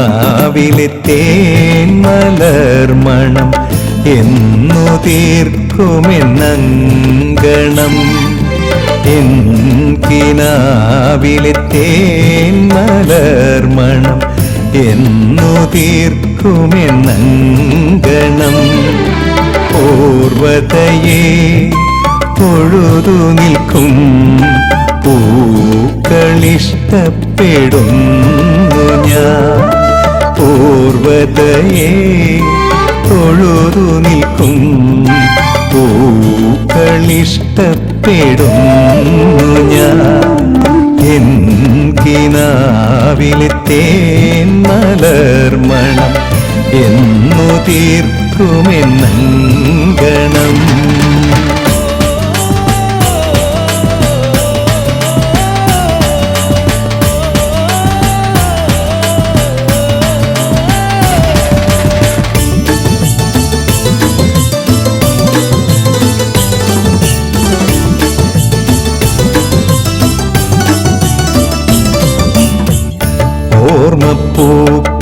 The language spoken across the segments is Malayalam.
കിനാവിലെ തേൻ മലർമണം എന്നു തീർക്കുമെന്നങ്കണം. എൻ കിനാവിലെ തേൻ മലർമണം എന്നു തീർക്കുമെന്നങ്കണം. പൂർവതയെ പൊഴുതു നിൽക്കും പൂക്കളിഷ്ടപ്പെടുന്നു ഞാൻ. പൂർവതയെ തൊഴുതു നിൽക്കും. പൂക്കളിഷ്ടപ്പെടുന്നു ഞാൻ. എൻ കിനാവിലെ തേൻ മലർമണം എന്നു തീർക്കുമെന്നങ്കണം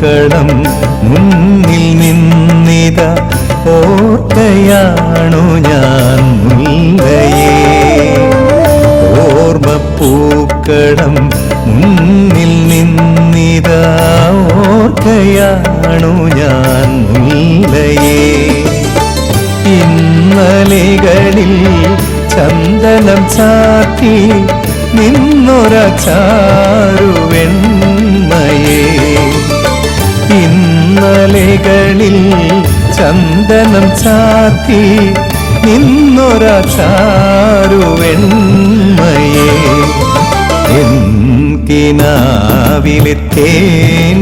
ഓർമ്മപ്പൂക്കളം മുന്നിൽ നിന്നിത ഓർക്കയാണു ഞാൻ മുല്ലയേ. ഓർമ്മപ്പൂക്കളം മുന്നിൽ നിന്നിത ഓർക്കയാണു ഞാൻ മുല്ലയേ. ഇന്നലികളിൽ ചന്ദനം ചാത്തി നിന്നൊര ചാരുവെണ്മയേ ഇന്നലെകളിൽ ചന്ദനം ചാത്തി നിന്നൊര ചാരുവെണ്മയേ എൻ കിനാവിലെ തേന്മലർമ്മണം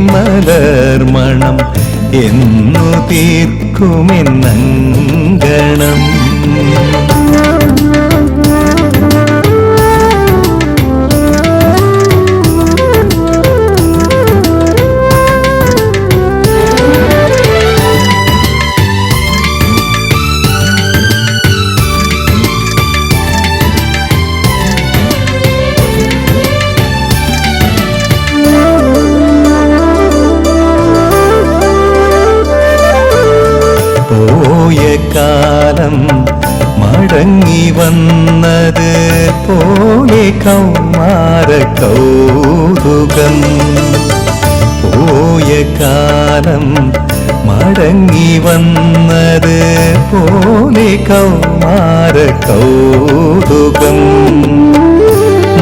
എന്നു തീർക്കുമെന്നങ്കണം. കാലം മടങ്ങി വന്നത് പോലെ കൗമാര കൗതുകം. പോയ കാലം മടങ്ങി വന്നത് പോലെ കൗമാര കൗതുകം.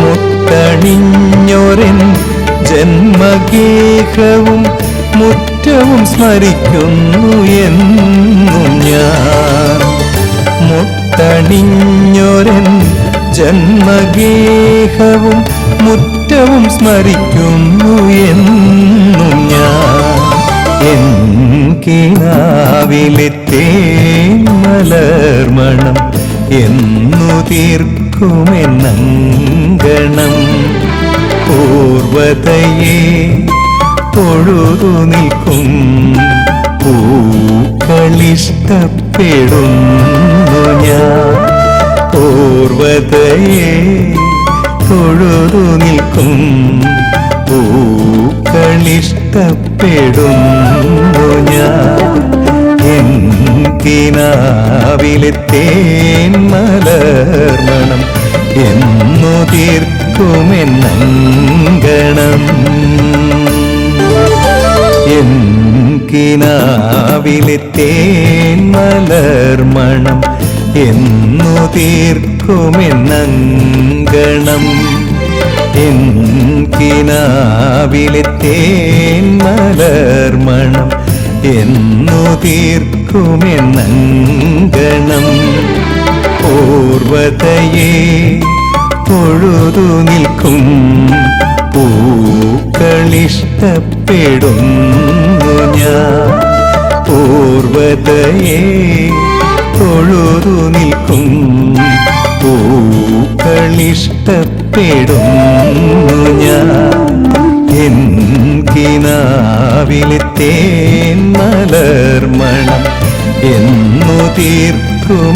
മുത്തണിഞ്ഞൊരൻ ജന്മഗേഹവും മുറ്റവും സ്മരിക്കുന്നു എന്നും ഞാൻ. മുത്തണിഞ്ഞൊരൻ ജന്മഗേഹവും മുറ്റവും സ്മരിക്കുന്നു എന്നും ഞാൻ. എൻ കിണാവിലെ തേൻ മലർമണം എന്നു തീർക്കുമെന്നങ്കണം. പൂർവതയെ തൊഴുതു നിൽക്കും. പൂക്കളിഷ്ടപ്പെടുന്നു ഞാൻ. പൂർവതയെ തൊഴുതു നിൽക്കും. പൂക്കളിഷ്ടപ്പെടുന്നു ഞാൻ. എന്തിനാവിലെ തേന്മലർമണം എന്നു തീർക്കുമെന്നങ്കണം. എൻ തേന്മലർമ്മണം മലർമണം എന്നു തീർക്കുമെന്നങ്കണം. എൻകിനാവിലെ തേന്മലർമ്മണം മലർമണം എന്നു തീർക്കുമെന്നങ്കണം. പൂർവതയെ പൊഴുതു നിൽക്കും പൂക്കളിഷ്ടപ്പെടുന്നു ഞാൻ. പൂർവതയെ തൊഴുതു നിൽക്കും പൂക്കളിഷ്ടപ്പെടുന്നു ഞാൻ. എൻ കിനാവിലെ തേൻ എന്നു തീർക്കുമെന്നങ്കണം.